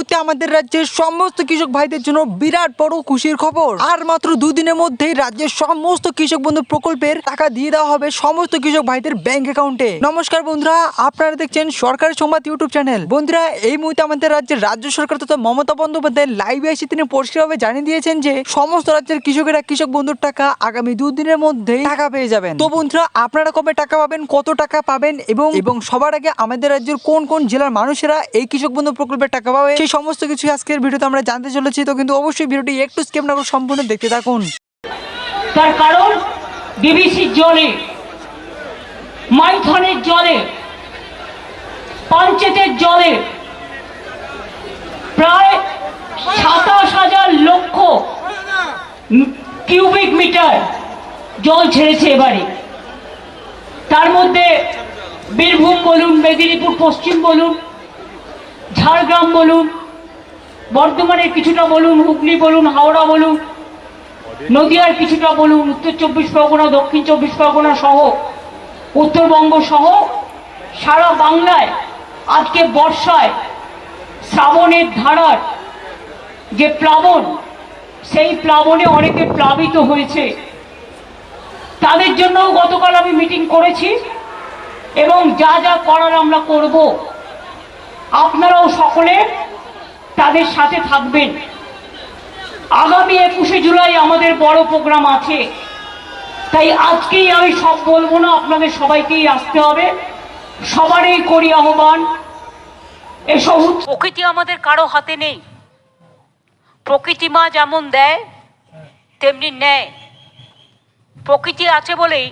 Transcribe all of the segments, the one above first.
মুহূর্তে আমাদের রাজ্যের সমস্ত কৃষক ভাইদের জন্য বিরাট বড় খুশির খবর। আর মাত্র দুদিনের মধ্যেই রাজ্যের সমস্ত কৃষক বন্ধু প্রকল্পের টাকা দিয়ে দেওয়া হবে সমস্ত কৃষক ভাইদের ব্যাংক অ্যাকাউন্টে। নমস্কার বন্ধুরা, আপনারা দেখছেন সরকারি সংবাদ ইউটিউব চ্যানেল। বন্ধুরা, এই মুহূর্তে আমাদের রাজ্যের রাজ্য সরকার তথা মমতা বন্দ্যোপাধ্যায় লাইভে এসে তিনি পরিষ্কারভাবে জানিয়ে দিয়েছেন যে, সমস্ত রাজ্যের কৃষকেরা কৃষক বন্ধুর টাকা আগামী দুদিনের মধ্যেই টাকা পেয়ে যাবেন। তো বন্ধুরা, আপনারা কবে টাকা পাবেন, কত টাকা পাবেন এবং এবং সবার আগে আমাদের রাজ্যের কোন কোন জেলার মানুষেরা এই কৃষক বন্ধু প্রকল্পের টাকা পাবে, সেই সমস্ত কিছু আজকের ভিডিওতে আমরা জানতে চলেছি, তো কিন্তু অবশ্যই ভিডিওটি একটু স্কেপ না সম্পূর্ণ দেখতে থাকুন। তার কারণ ডিবিসির জলে, মাইথনের জলে পঞ্চায়েতের জলে প্রায় সাতাশ হাজার লক্ষ কিউবিক মিটার জল ছেড়েছে এবারে। তার মধ্যে বীরভূম বলুন, মেদিনীপুর, পশ্চিম বলুন, ঝাড়গ্রাম বলুন বর্ধমানের কিছুটা বলুন, হুগলি বলুন, হাওড়া বলুন, নদিয়ার কিছুটা বলুন, উত্তর চব্বিশ পরগনা, দক্ষিণ চব্বিশ পরগনা সহ, উত্তরবঙ্গ সহ, সারা বাংলায় আজকে বর্ষায়, শ্রাবণের ধারার যে প্লাবন, সেই প্লাবনে অনেকে প্লাবিত হয়েছে। তাদের জন্যও গতকাল আমি মিটিং করেছি এবং যা যা করার আমরা করব। আপনারাও সকলে তাদের সাথে থাকবেন। আগামী একুশে জুলাই আমাদের বড় প্রোগ্রাম আছে। তাই আজকেই আমি সব বলব না, আপনাদের সবাইকেই আসতে হবে। সবারই করি আহ্বান। এসব প্রকৃতি আমাদের কারও হাতে নেই। প্রকৃতি মা যেমন দেয়, তেমনি নেয়। প্রকৃতি আছে বলেই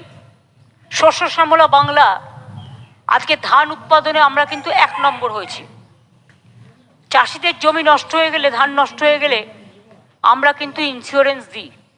শস্য শ্যামলা বাংলা, আজকে ধান উৎপাদনে আমরা কিন্তু এক নম্বর হয়েছি। চাষিদের জমি নষ্ট হয়ে গেলে ধান নষ্ট হয়ে গেলে আমরা কিন্তু ইন্স্যুরেন্স দিই।